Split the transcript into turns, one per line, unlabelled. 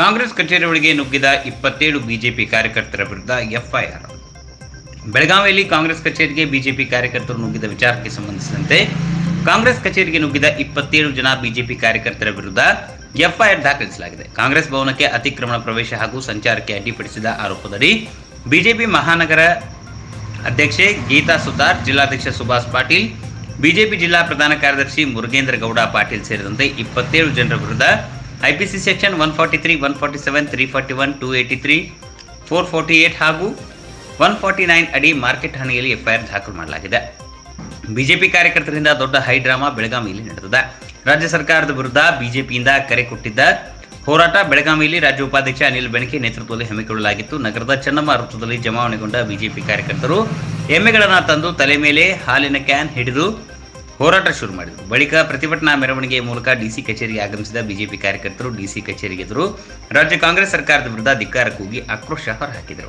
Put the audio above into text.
ಕಾಂಗ್ರೆಸ್ ಕಚೇರಿ ಒಳಗೆ ನುಗ್ಗಿದ ಇಪ್ಪತ್ತೇಳು ಬಿಜೆಪಿ ಕಾರ್ಯಕರ್ತರ ವಿರುದ್ಧ ಎಫ್ಐಆರ್. ಬೆಳಗಾವಿಯಲ್ಲಿ ಕಾಂಗ್ರೆಸ್ ಕಚೇರಿಗೆ ಬಿಜೆಪಿ ಕಾರ್ಯಕರ್ತರು ನುಗ್ಗಿದ ವಿಚಾರಕ್ಕೆ ಸಂಬಂಧಿಸಿದಂತೆ ಕಾಂಗ್ರೆಸ್ ಕಚೇರಿಗೆ ನುಗ್ಗಿದ ಇಪ್ಪತ್ತೇಳು ಜನ ಬಿಜೆಪಿ ಕಾರ್ಯಕರ್ತರ ವಿರುದ್ಧ ಎಫ್ಐಆರ್ ದಾಖಲಿಸಲಾಗಿದೆ. ಕಾಂಗ್ರೆಸ್ ಭವನಕ್ಕೆ ಅತಿಕ್ರಮಣ ಪ್ರವೇಶ ಹಾಗೂ ಸಂಚಾರಕ್ಕೆ ಅಡ್ಡಿಪಡಿಸಿದ ಆರೋಪದಡಿ ಬಿಜೆಪಿ ಮಹಾನಗರ ಅಧ್ಯಕ್ಷೆ ಗೀತಾ ಸುತಾರ್ ಜಿಲ್ಲಾಧ್ಯಕ್ಷ ಸುಭಾಷ್ ಪಾಟೀಲ್, ಬಿಜೆಪಿ ಜಿಲ್ಲಾ ಪ್ರಧಾನ ಕಾರ್ಯದರ್ಶಿ ಮುರುಗೇಂದ್ರ ಗೌಡ ಪಾಟೀಲ್ ಸೇರಿದಂತೆ ಇಪ್ಪತ್ತೇಳು ಜನರ ವಿರುದ್ಧ IPC section one forty three one forty seven three forty one two eighty three four forty eight ಹಾಗೂ ಒನ್ ಫಾರ್ಟಿ ನೈನ್ ಅಡಿ ಮಾರ್ಕೆಟ್ ಹಾನಿಯಲ್ಲಿ ಎಫ್ಐಆರ್ ದಾಖಲು ಮಾಡಲಾಗಿದೆ. ಬಿಜೆಪಿ ಕಾರ್ಯಕರ್ತರಿಂದ ದೊಡ್ಡ ಹೈ ಡ್ರಾಮಾ ಬೆಳಗಾವಿಯಲ್ಲಿ ನಡೆದಿದೆ. ರಾಜ್ಯ ಸರ್ಕಾರದ ವಿರುದ್ಧ ಬಿಜೆಪಿಯಿಂದ ಕರೆ ಕೊಟ್ಟಿದ್ದ ಹೋರಾಟ ಬೆಳಗಾವಿಯಲ್ಲಿ ರಾಜ್ಯ ಉಪಾಧ್ಯಕ್ಷ ಅನಿಲ್ ಬೆಣಕೆ ನೇತೃತ್ವದಲ್ಲಿ ಹಮ್ಮಿಕೊಳ್ಳಲಾಗಿತ್ತು. ನಗರದ ಚೆನ್ನಮ್ಮ ವೃತ್ತದಲ್ಲಿ ಜಮಾವಣೆಗೊಂಡ ಬಿಜೆಪಿ ಕಾರ್ಯಕರ್ತರು ಎಮ್ಮೆಗಳನ್ನು ತಂದು ತಲೆ ಮೇಲೆ ಹಾಲಿನ ಕ್ಯಾನ್ ಹಿಡಿದು ಹೋರಾಟ ಶುರು ಮಾಡಿದರು. ಬಳಿಕ ಪ್ರತಿಭಟನಾ ಮೆರವಣಿಗೆಯ ಮೂಲಕ ಡಿಸಿ ಕಚೇರಿಗೆ ಆಗಮಿಸಿದ ಬಿಜೆಪಿ ಕಾರ್ಯಕರ್ತರು ಡಿಸಿ ಕಚೇರಿಗೆ ಎದುರು ರಾಜ್ಯ ಕಾಂಗ್ರೆಸ್ ಸರ್ಕಾರದ ವಿರುದ್ಧ ಧಿಕ್ಕಾರ ಕೂಗಿ ಆಕ್ರೋಶ ಹೊರಹಾಕಿದರು.